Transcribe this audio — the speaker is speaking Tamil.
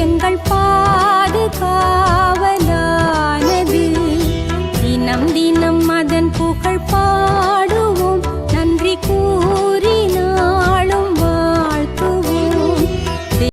எங்கள் பாதுகாவல்.